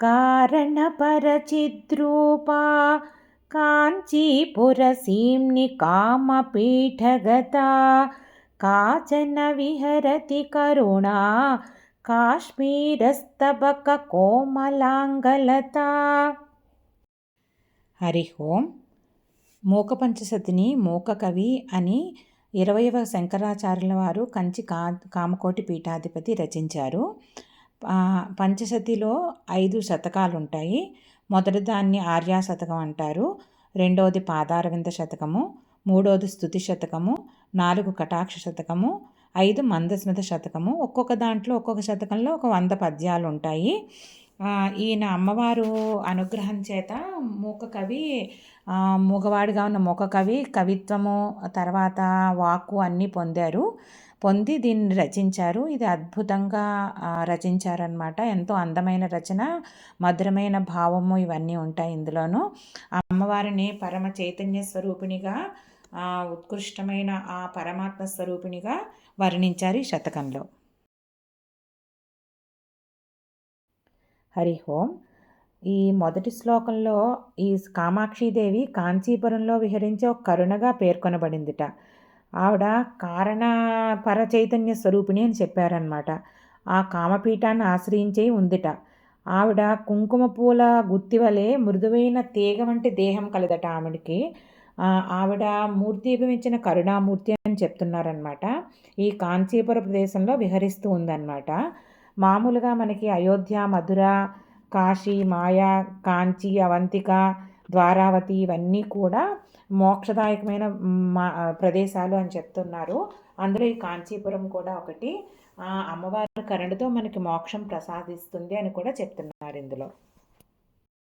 कारणपरचिद्रूपा काञ्चीपुरसीम्नि कामपीठगता काचन विहरति करुणा కాశ్మీరస్తబక హరి ఓం మూకపంచసతిని మూక కవి అని ఇరవైవ శంకరాచార్యుల వారు కంచి కా కామకోటి పీఠాధిపతి రచించారు పంచశతిలో ఐదు శతకాలు ఉంటాయి మొదటి దాన్ని ఆర్యా శతకం అంటారు. రెండవది పాదారవింద శతకము. మూడవది స్థుతి శతకము. నాలుగు కటాక్ష శతకము. ఐదు మందస్మిత శతకము. ఒక్కొక్క దాంట్లో ఒక్కొక్క శతకంలో ఒక వంద పద్యాలు ఉంటాయి ఈయన అమ్మవారు అనుగ్రహం చేత మూక కవి మూగవాడిగా ఉన్న మూక కవి కవిత్వము తర్వాత వాక్కు అన్నీ పొందారు. పొంది దీన్ని రచించారు. ఇది అద్భుతంగా రచించారనమాట ఎంతో అందమైన రచన మధురమైన భావము ఇవన్నీ ఉంటాయి ఇందులోనూ. అమ్మవారిని పరమ చైతన్య స్వరూపిణిగా ఉత్కృష్టమైన ఆ పరమాత్మ స్వరూపిణిగా వర్ణించారు ఈ శతకంలో. హరి ఓం. ఈ మొదటి శ్లోకంలో ఈ కామాక్షిదేవి కాంచీపురంలో విహరించే ఒక కరుణగా పేర్కొనబడిందిట. ఆవిడ కారణ పరచైతన్య స్వరూపిణి అని చెప్పారనమాట ఆ కామపీఠాన్ని ఆశ్రయించే ఉందిట. ఆవిడ కుంకుమ పూల గుత్తి వలె మృదువైన తీగ వంటి దేహం కలదట ఆవిడకి. ఆవిడ మూర్తిభవించిన కరుణామూర్తి అని చెప్తున్నారనమాట ఈ కాంచీపుర ప్రదేశంలో విహరిస్తూ ఉందన్నమాట. మామూలుగా మనకి అయోధ్య మధుర కాశీ మాయా కాంచి అవంతిక ద్వారావతి ఇవన్నీ కూడా మోక్షదాయకమైన మా ప్రదేశాలు అని చెప్తున్నారు. అందులో ఈ కాంచీపురం కూడా ఒకటి. అమ్మవారి కరణుతో మనకి మోక్షం ప్రసాదిస్తుంది అని కూడా చెప్తున్నారు ఇందులో.